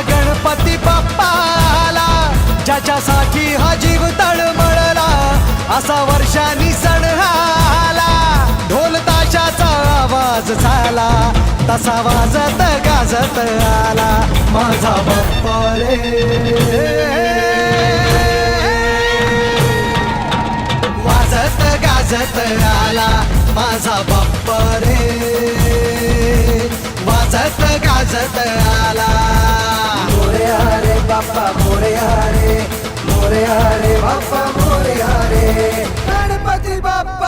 गणपती बाप्पाला ज्याच्यासाठी हा जीव तळमळला असा वर्षांनी सण आला ढोल ताशाचा आवाज झाला तसा वाजत गाजत आला. माझा बाप्पा रे. वाजत गाजत आला माझा बाप्पा रे. वाजत गाजत आला. मोरे हरे बाप्पा मोरे हरे मोरे हरे बाप्पा मोरे हरे. गणपती बाप्पा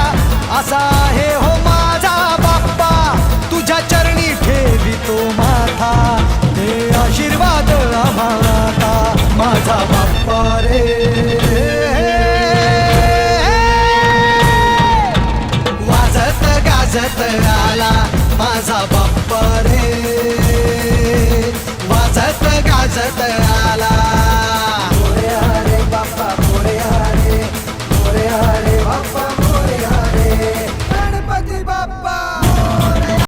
वाजत गाजत आला माझा बाप्पा रे. वाजत गाजत आला